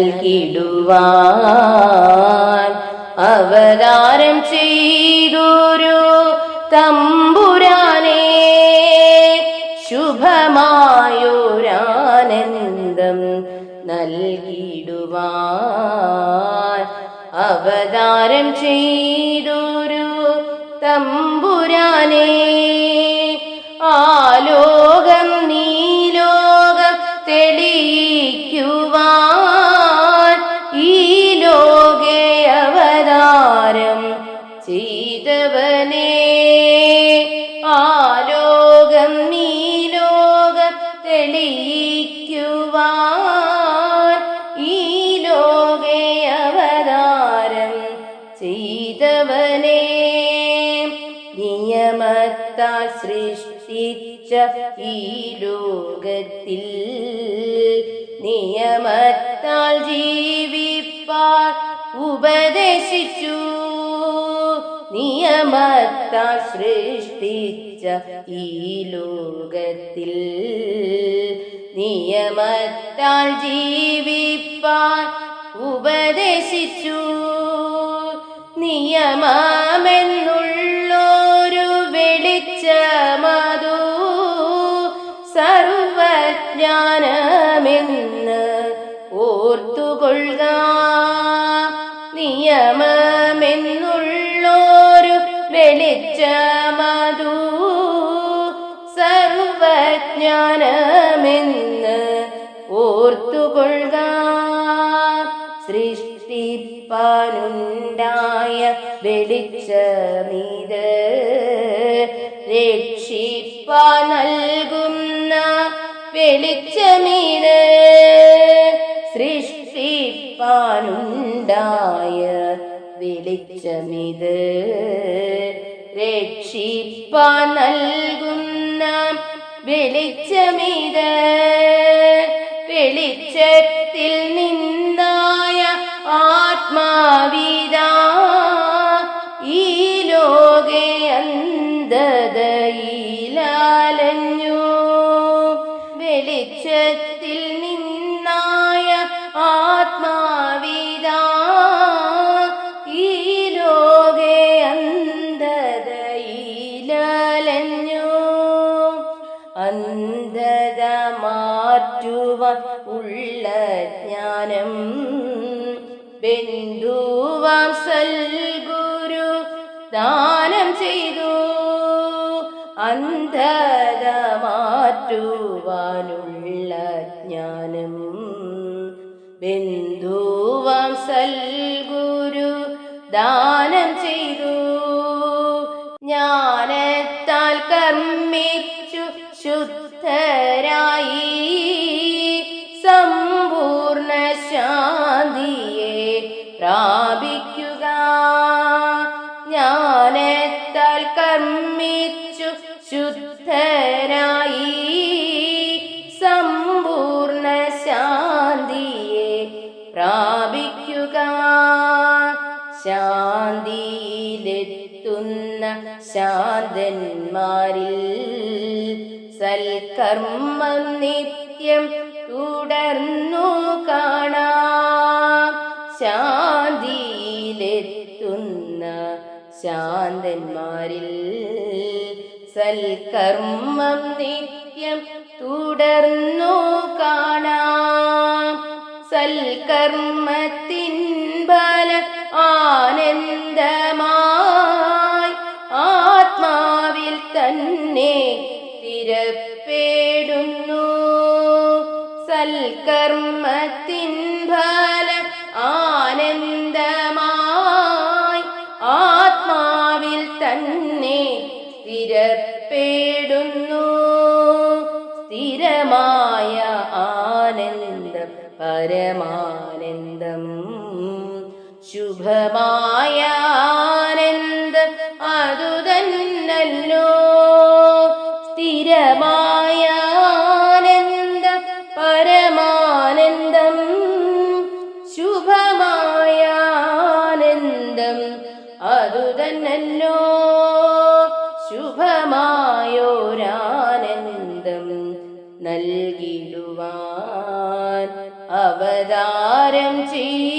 നൽകിടുവാൻ അവതാരം ചെയ്തൊരു തമ്പുരാനെ ശുഭമായൊരാനന്ദം നൽകിടുവാൻ അവതാരം ചെയ്തൊരു തമ്പുരാനേ ആലോകം നീലോകം തെളിയിക്കുവാൻ ഈ ലോകെ അവതാരം ചെയ്തവനേ. നിയമത്താൽ സൃഷ്ടിച്ച ഈ ലോകത്തിൽ നിയമത്താൽ ജീവിപ്പാൻ ഉപദേശിച്ചു. നിയമത്താൽ സൃഷ്ടിച്ച ഈ ലോകത്തിൽ നിയമത്താൽ ജീവിപ്പാൻ ഉപദേശിച്ചു. നിയമമെന്നുള്ളൊരു സൃഷ്ടിപ്പാനുണ്ടായ വെളിച്ചമീത് രക്ഷിപ്പ നൽകുന്ന വെളിച്ചമീത് സൃഷ്ടിപ്പാനുണ്ടായ വെളിച്ചമിത് രക്ഷിപ്പ നൽകുന്ന വെളിച്ചമിത് വെളിച്ചത്തിൽ മാറ്റുവാൻ ഉള്ള ജ്ഞാനം ബന്ധുവാം സൽഗുരു ദാനം ചെയ്തു. അന്ധത മാറ്റുവാനുള്ള ജ്ഞാനം ബന്ധുവാം സൽഗുരു ദാനം ശാന്തന്മാരിൽ സൽക്കർമ്മം നിത്യം തുടർന്നു കാണാം. ശാന്തിയിലെത്തുന്ന ശാന്തന്മാരിൽ സൽക്കർമ്മം നിത്യം തുടർന്നു കാണാം. സൽക്കർമ്മത്തിൻ സൽക്കർമ്മത്തിൻ ഫല ആനന്ദമായി ആത്മാവിൽ തന്നെ സ്ഥിരപ്പെടുന്നു. സ്ഥിരമായ ആനന്ദം പരമാനന്ദം ശുഭമായ ആനന്ദം അതു അവതാരം ചെയ്തൊരു